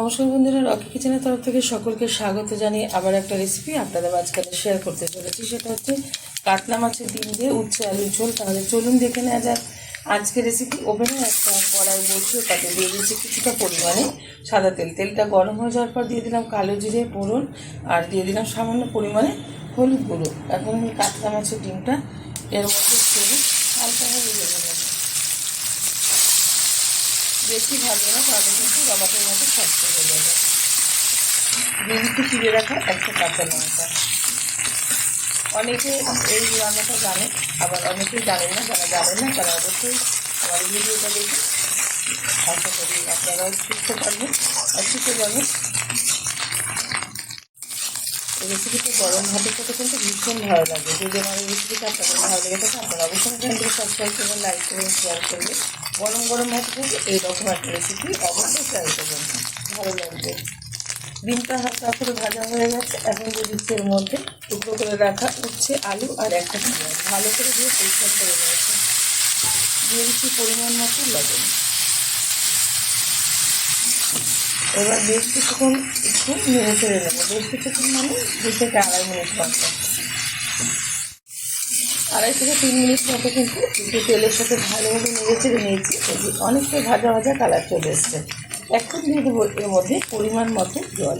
নমস্কার বন্ধুরা, রকি কিচেনের তরফ থেকে সকলকে স্বাগত জানিয়ে আবার একটা রেসিপি আপনাদের মাঝখানে শেয়ার করতে চলেছি। সেটা হচ্ছে কাতলা মাছের ডিম দিয়ে উচ্ছে আলুর ঝোল। তাহলে চলুন দেখে নেওয়া যাক। আজকের রেসিপি ওভেনে একটা কড়াই বসিয়ে তাতে দিয়ে দিয়েছি কিছুটা পরিমাণে সাদা তেল। তেলটা গরম হয়ে যাওয়ার পর দিয়ে দিলাম কালো জিরে, ফোড়ন আর দিয়ে দিলাম সামান্য পরিমাণে হলুদ গুঁড়ো। এখন আমি কাতলা মাছের ডিমটা এর মধ্যে ভেজে নেব। বেশি ভাজবো না, তাহলে কিন্তু রবাটের মতো শক্ত হয়ে যাবে। ডিমটি চিড়ে রাখা একটা কাঁচা লঙ্কা। অনেকে এই রান্নাটা জানে, আবার অনেকেই জানেন না, যারা জানেন না, তারা অবশ্যই আমার ভিডিওটা দেখে আশা করি আপনারাও শিখতে পারবেন, আর পারবেন এই রেসিপিটা গরম ভাতের সাথে কিন্তু ভীষণ ভালো লাগে। যদি আমার রেসিপিটা আপনাদের ভালো লেগে থাকে, আপনারা অবশ্যই চ্যানেলটিকে সাবস্ক্রাইব করবেন লাইক করবেন শেয়ার করবেন। গরম গরম সাথে এইরকম একটা রেসিপি অবশ্যই ট্রাই করবেন। ভালো লাগবে। ডিমটা হালকা করে ভাজা হয়ে গেছে। এখন যে দিচ্ছি মধ্যে টুকরো করে রাখা উচ্ছে, আলু আর একটা পেঁয়াজ ভালো করে দিয়ে পরিষ্কার করে নিয়েছে। দিয়ে দিচ্ছি পরিমাণ মতো লবণ। এবার বেশ কিছুক্ষণ একটু নেড়ে চেড়ে নেব। বেশ কিছুক্ষণ মানে দু থেকে আড়াই মিনিট মতো। আড়াই থেকে তিন মিনিট মতো কিন্তু তেলের সাথে ভালোভাবে নেড়ে চেড়ে নিয়েছি অনেকটা ভাজা ভাজা কালার চলে এসছে। এখন দিয়ে দেবো এর মধ্যে পরিমাণ মতো জল।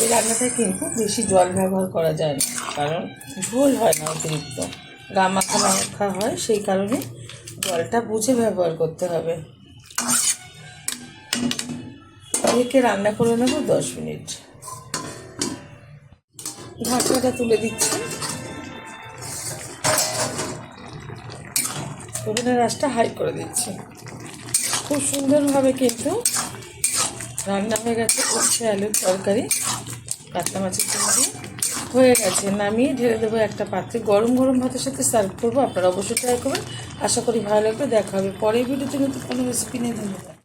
এই রান্নাটায় কিন্তু বেশি জল ব্যবহার করা যায় না, কারণ ঝোল হয় না অতিরিক্ত। গা মাখা মাখা হয়, সেই কারণে জলটা বুঝে ব্যবহার করতে হবে। ঢেকে রান্না করে নেব দশ মিনিট। ঢাকনাটা তুলে দিচ্ছি। ওভেনের রাসটা হাই করে দিচ্ছি। খুব সুন্দরভাবে কিন্তু রান্না হয়ে গেছে। উচ্ছে, আলুর তরকারি কাতলা মাছের দিয়ে হয়ে গেছে। নামিয়ে ঢেলে দেবো একটা পাত্রে। গরম গরম ভাতের সাথে সার্ভ করব। আপনারা অবশ্যই ট্রাই করবেন। আশা করি ভালো লাগবে দেখা হবে পরের ভিডিওতে নতুন কোনো রেসিপি নিয়ে। ধন্যবাদ।